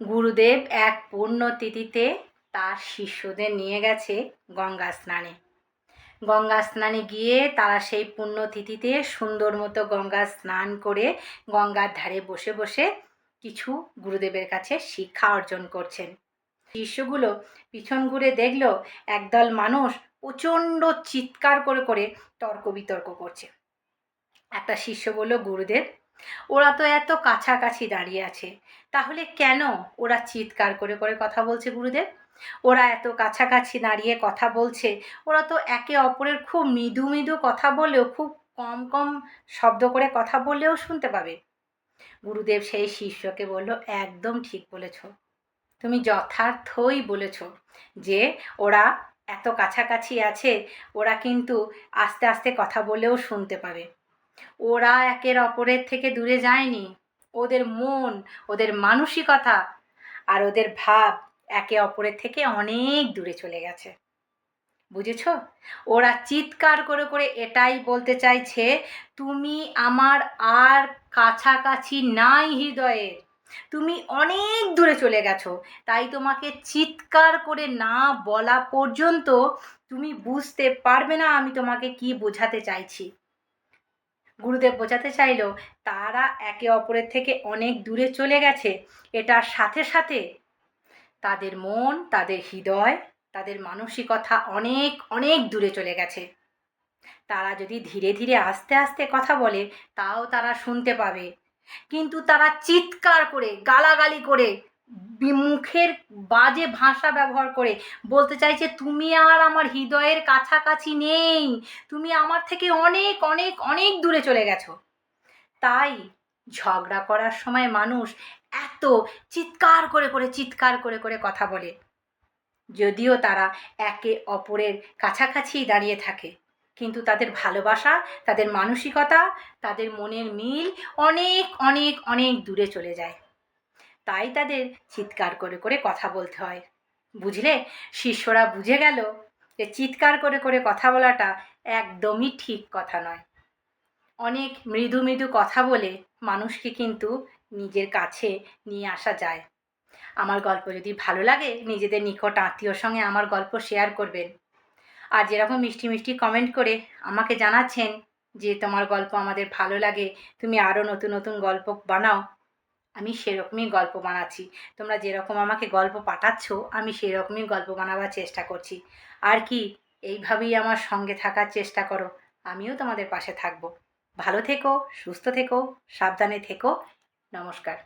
গুরুদেব এক পুণ্যতিথিতে তার শিষ্যদের নিয়ে গেছে গঙ্গা স্নানে। গঙ্গা স্নানে গিয়ে তারা সেই পুণ্যতিথিতে সুন্দর মতো গঙ্গা স্নান করে গঙ্গার ধারে বসে বসে কিছু গুরুদেবের কাছে শিক্ষা অর্জন করছেন। শিষ্যগুলো পিছন ঘুরে দেখল একদল মানুষ প্রচণ্ড চিৎকার করে করে তর্ক বিতর্ক করছে। একটা শিষ্য বলল, গুরুদেব ওরা তো এত কাছাকাছি দাঁড়িয়ে আছে। তাহলে কেন ওরা চিৎকার করে করে কথা বলছে গুরুদেব? ওরা এত কাছাকাছি দাঁড়িয়ে কথা বলছে, ওরা তো একে অপরের খুব মৃদু মৃদু কথা বলেও খুব কম কম শব্দ করে কথা বললেও শুনতে পাবে। গুরুদেব সেই শিষ্যকে বলল, একদম ঠিক বলেছ। তুমি যথার্থই বলেছ যে ওরা এত কাছাকাছি আছে, ওরা কিন্তু আস্তে আস্তে কথা বলেও শুনতে পাবে। ওরা একের অপরের থেকে দূরে যায়নি। ওদের মন, ওদের মানসিকতা আর ওদের ভাব একে অপরের থেকে অনেক দূরে চলে গেছে। বুঝেছ? ওরা চিৎকার করে করে এটাই বলতে চাইছে, তুমি আমার আর কাছাকাছি নাই হৃদয়ের তুমি অনেক দূরে চলে গেছো। তাই তোমাকে চিৎকার করে না বলা পর্যন্ত তুমি বুঝতে পারবে না আমি তোমাকে কি বোঝাতে চাইছি। গুরুদেব বোঝাতে চাইল, তারা একে অপরের থেকে অনেক দূরে চলে গেছে এটার সাথে সাথে তাদের মন, তাদের হৃদয়, তাদের মানসিকতা অনেক অনেক দূরে চলে গেছে। তারা যদি ধীরে ধীরে আস্তে আস্তে কথা বলে, তাও তারা শুনতে পাবে। কিন্তু তারা চিৎকার করে, গালাগালি করে মুখের বাজে ভাষা ব্যবহার করে বলতে চাইছে, তুমি আর আমার হৃদয়ের কাছাকাছি নেই। তুমি আমার থেকে অনেক অনেক অনেক দূরে চলে গেছো। তাই ঝগড়া করার সময় মানুষ এত চিৎকার করে করে, চিৎকার করে করে কথা বলে। যদিও তারা একে অপরের কাছাকাছি দাঁড়িয়ে থাকে, কিন্তু তাদের ভালোবাসা, তাদের মানসিকতা, তাদের মনের মিল অনেক অনেক অনেক দূরে চলে যায়। তাই তাদের চিৎকার করে করে কথা বলতে হয়। বুঝলে? শিষ্যরা বুঝে গেল যে চিৎকার করে করে কথা বলাটা একদমই ঠিক কথা নয়। অনেক মৃদু মৃদু কথা বলে মানুষকে কিন্তু নিজের কাছে নিয়ে আসা যায়। আমার গল্প যদি ভালো লাগে, নিজেদের নিকট আত্মীয়র সঙ্গে আমার গল্প শেয়ার করবেন। আর যেরকম মিষ্টি মিষ্টি কমেন্ট করে আমাকে জানাচ্ছেন যে তোমার গল্প আমাদের ভালো লাগে, তুমি আরও নতুন নতুন গল্প বানাও আমি সেরকমই গল্প বানাচ্ছি। তোমরা যেরকম আমাকে গল্প পাঠাচ্ছ, আমি সেরকমই গল্প বানাবার চেষ্টা করছি। আর কি, এইভাবেই আমার সঙ্গে থাকার চেষ্টা করো। আমিও তোমাদের পাশে থাকব। ভালো থেকো, সুস্থ থেকো, সাবধানে থেকো। নমস্কার।